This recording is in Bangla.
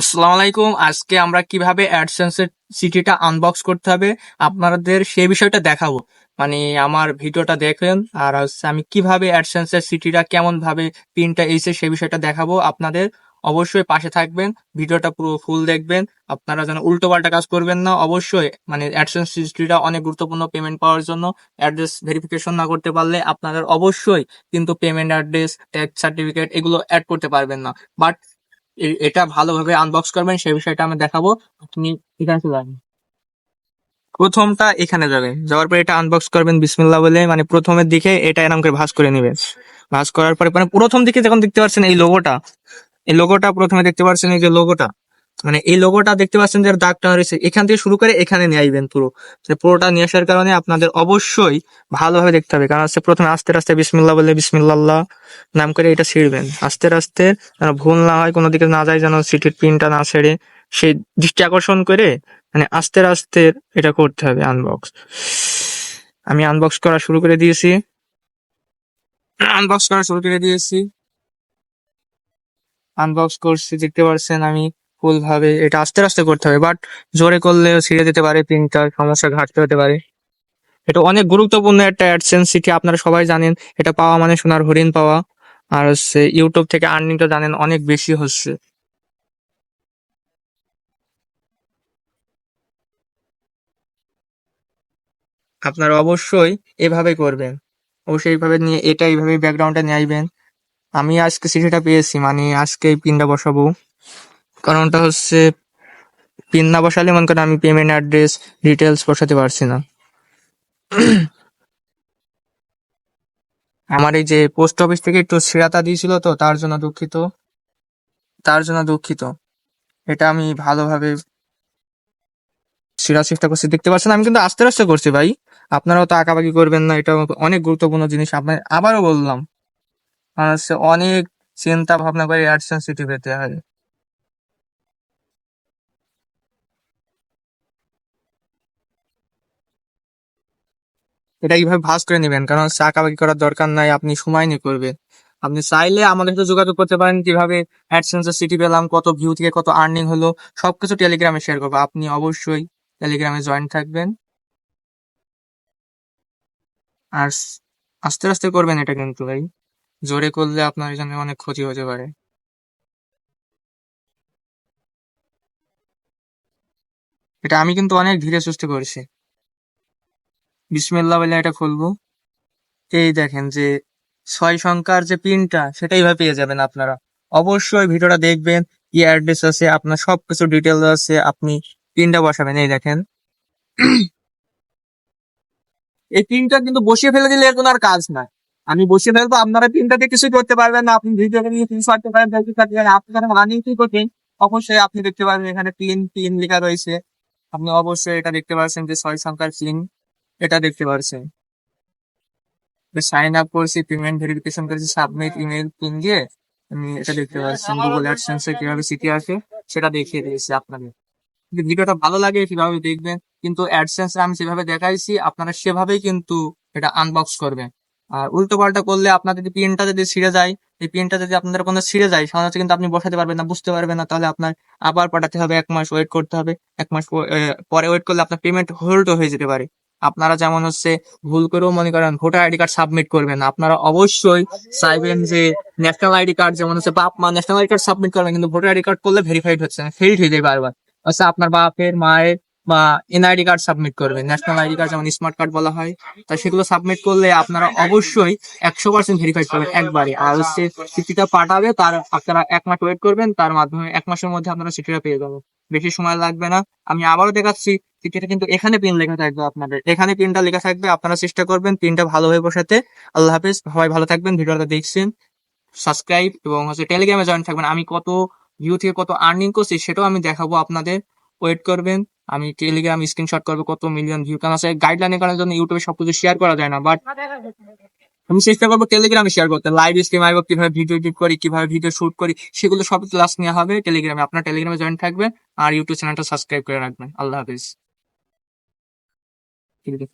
আসসালামু আলাইকুম আজকে আমরা কীভাবে অ্যাডসেন্সের সিটিটা আনবক্স করতে হবে আপনাদের সেই বিষয়টা দেখাবো। মানে আমার ভিডিওটা দেখেন, আর হচ্ছে আমি কীভাবে অ্যাডসেন্সের সিটিটা কেমন ভাবে পিনটা এসে সেই বিষয়টা দেখাবো আপনাদের। অবশ্যই পাশে থাকবেন, ভিডিওটা পুরো ফুল দেখবেন। আপনারা যেন উল্টো পাল্টা কাজ করবেন না, অবশ্যই মানে অ্যাডসেন্স সিটিটা অনেক গুরুত্বপূর্ণ পেমেন্ট পাওয়ার জন্য। অ্যাড্রেস ভেরিফিকেশন না করতে পারলে আপনাদের অবশ্যই কিন্তু পেমেন্ট অ্যাড্রেস ট্যাক্স সার্টিফিকেট এগুলো অ্যাড করতে পারবেন না। বাট এটা ভালোভাবে আনবক্স করবেন, সেই বিষয়টা আমি দেখাবো। তুমি এখানে চলে আসবেন প্রথমটা এখানে যাবে যাওয়ার পরে এটা আনবক্স করবেন, বিসমিল্লাহ বলে। মানে প্রথমের দিকে এটা এরকম করে ভাঁজ করে নেবেন। ভাঁজ করার পরে মানে প্রথম দিকে যখন দেখতে পাচ্ছেন এই লোগোটা এই লোগোটা প্রথমে দেখতে পাচ্ছেন এই যে লোগোটা মানে এই লোগোটা দেখতে পাচ্ছেন যে দাগটা রয়েছে। এখান থেকে শুরু করে এখানে নিয়ে আসবেন পুরো। পুরোটা নিয়ে আসার কারণে আপনাদের অবশ্যই ভালোভাবে দেখতে হবে। কারণ হচ্ছে প্রথমে আস্তে আস্তে বিসমিল্লাহ বলে বিসমিল্লাহ নাম করে এটা ছিঁড়বেন। আস্তে আস্তে ভুল না হয়, কোনো দিকে না যায়, যেন সিটির পিনটা না ছেড়ে সেই দৃষ্টি আকর্ষণ করে মানে আস্তে আস্তে এটা করতে হবে আনবক্স আমি আনবক্স করা শুরু করে দিয়েছি। আনবক্স করা শুরু করে দিয়েছি। আনবক্স করছি, দেখতে পাচ্ছেন আমি ফুল ভাবে এটা আস্তে আস্তে করতে হবে বাট জোরে করলেও ছিঁড়ে যেতে পারে পিনটা সমস্যা ঘাটতে হতে পারে। এটা অনেক গুরুত্বপূর্ণ একটা অ্যাডসেন্স সিটি আপনারা সবাই জানেন, এটা পাওয়া মানে সোনার হরিণ পাওয়া, আর হচ্ছে ইউটিউব থেকে আর্নিং তো জানেন অনেক বেশি হচ্ছে। আপনারা অবশ্যই এভাবে করবেন, অবশ্যই এইভাবে নিয়ে, এটা এইভাবে ব্যাকগ্রাউন্ডে নিয়ে আসবেন। আমি আজকে চিঠিটা পেয়েছি মানে আজকে এই পিনটা বসাবো। কারণটা হচ্ছে পিন না বসালে, মনে করেন আমি পেমেন্ট অ্যাড্রেস ডিটেলস বসাতে পারছি না। আমার এই যে পোস্ট অফিস থেকে একটু ছেঁড়াতা দিয়েছিল তো, তার জন্য দুঃখিত। তার জন্য দুঃখিত। এটা আমি ভালোভাবে ছেঁড়ার চেষ্টা করছি। দেখতে পাচ্ছেন, আমি কিন্তু আস্তে আস্তে করছি ভাই। আপনারাও তো আঁকাবাকি করবেন না এটা অনেক গুরুত্বপূর্ণ জিনিস। আপনার আবারও বললাম আর হচ্ছে অনেক চিন্তা ভাবনা করে অ্যাডসেন্স সিটি হয়। এটা এইভাবে ভাঁজ করে নেবেন? কারণ হচ্ছে আঁকাবাকি করার দরকার নাই, আপনি সময় নিয়ে করবেন। আপনি চাইলে আমাদের সাথে যোগাযোগ করতে পারেন, কীভাবে অ্যাডসেন্সের সিটি পেলাম, কত ভিউ থেকে কত আর্নিং হলো, সবকিছু টেলিগ্রামে শেয়ার করব। আপনি অবশ্যই টেলিগ্রামে জয়েন থাকবেন। আর আস্তে আস্তে করবেন এটা কিন্তু ভাই। জোরে করলে আপনার জন্য অনেক ক্ষতি হতে পারে। এটা আমি কিন্তু অনেক ধীরে সুস্থে করেছি। বিসমিল্লাহ বলে এটা খুলবো। এই দেখেন যে ছয় সংখ্যার যে পিনটা, সেটা এইভাবে পেয়ে যাবেন আপনারা। অবশ্যই ভিডিওটা দেখবেন কি অ্যাড্রেস আছে, আপনার সবকিছু ডিটেলস আছে, আপনি পিনটা বসাবেন, এই দেখেন। এই পিনটা কিন্তু বসিয়ে ফেলে দিলে কোনো আর কাজ নাই। আমি বসিয়ে ফেলব, আপনারা পিনটা দিয়ে কিছুই করতে পারবেন না, আপনি ভিডিও নিয়ে পিন করতে পারেন পারেন আপনারা রানিং কি করবেন, অবশ্যই আপনি দেখতে পারবেন এখানে পিন পিন লেখা রয়েছে। আপনি অবশ্যই এটা দেখতে পাচ্ছেন যে ছয় সংখ্যার পিন এটা দেখতে পাচ্ছেন সাইন আপ করছি পেমেন্ট ভেরিফিকেশন করেছি সাবমিট ইমেল পিন দিয়ে আমি এটা দেখতে পাচ্ছেন গুগল অ্যাডসেন্স কীভাবে সিটি আসে সেটা দেখিয়ে দিয়েছি যদি ভিডিওটা ভালো লাগে কীভাবে দেখবেন, কিন্তু অ্যাডসেন্স আমি যেভাবে দেখাইছি, আপনারা সেভাবেই কিন্তু এটা আনবক্স করবেন। আর উল্টো পাল্টা করলে আপনার যদি পিনটা যদি ছিঁড়ে যায়, এই পিনটা যদি আপনাদের কোনো ছিঁড়ে যায় সাধারণত কিন্তু আপনি বসাতে পারবেন না, বুঝতে পারবেন না, তাহলে আপনার আবার পাঠাতে হবে, এক মাস ওয়েট করতে হবে। এক মাস পরে ওয়েট করলে আপনার পেমেন্ট হোল্ডও হয়ে যেতে পারে। আপনারা যেমন হচ্ছে ভুল করেও মনে করেন ভোটার আইডি কার্ড সাবমিট করবেন, আপনারা অবশ্যই চাইবেন যে ন্যাশনাল আইডি কার্ড যেমন হচ্ছে বাপ, মা ন্যাশনাল আইডি কার্ড সাবমিট করবেন, কিন্তু ভোটার আইডি কার্ড করলে ভেরিফাইড হচ্ছে না ফেইড হয়ে যায় বারবার। আচ্ছা আপনার বাপের, মায়ের বা এনআইডি কার্ড সাবমিট করবেন ন্যাশনাল আইডি কার্ড যেমন স্মার্ট কার্ড বলা হয়, তা সেগুলো সাবমিট করলে আপনারা অবশ্যই একশো পার্সেন্ট ভেরিফাইড করবেন একবারে। আর হচ্ছে চিঠিটা পাঠাবে তার আপনারা এক মাস ওয়েট করবেন, তার মাধ্যমে এক মাসের মধ্যে আপনারা চিঠিটা পেয়ে যাবেন। বেশি সময় লাগবে না। আমি আবারও দেখাচ্ছি চিঠিটা কিন্তু এখানে পিন লেখা থাকবে আপনাদের। এখানে পিনটা লেখা থাকবে, আপনারা চেষ্টা করবেন পিনটা ভালোভাবে বসাতে। আল্লাহ হাফেজ, সবাই ভালো থাকবেন, ভিডিওটা দেখছেন। সাবস্ক্রাইব এবং হচ্ছে টেলিগ্রামে জয়েন থাকবেন। আমি কত ভিউ থেকে কত আর্নিং করছি সেটাও আমি দেখাবো আপনাদের। ওয়েট করবেন, আমি টেলিগ্রাম স্ক্রিনশট করব কত মিলিয়ন ভিউ কারণ আছে। গাইডলাইনের কারণে জন্য ইউটিউবে সবকিছু শেয়ার করা যায় না বাট আমি চেষ্টা করব টেলিগ্রামে শেয়ার করতে। লাইভ স্ট্রিম আইব কীভাবে ভিডিও এডিট করি, কীভাবে ভিডিও শুট করি, সেগুলো সব ক্লাস নেওয়া হবে টেলিগ্রামে আপনার টেলিগ্রামে জয়েন থাকবেন আর ইউটিউব চ্যানেলটা সাবস্ক্রাইব করে রাখবেন। আল্লাহ হাফিজ। ঠিক আছে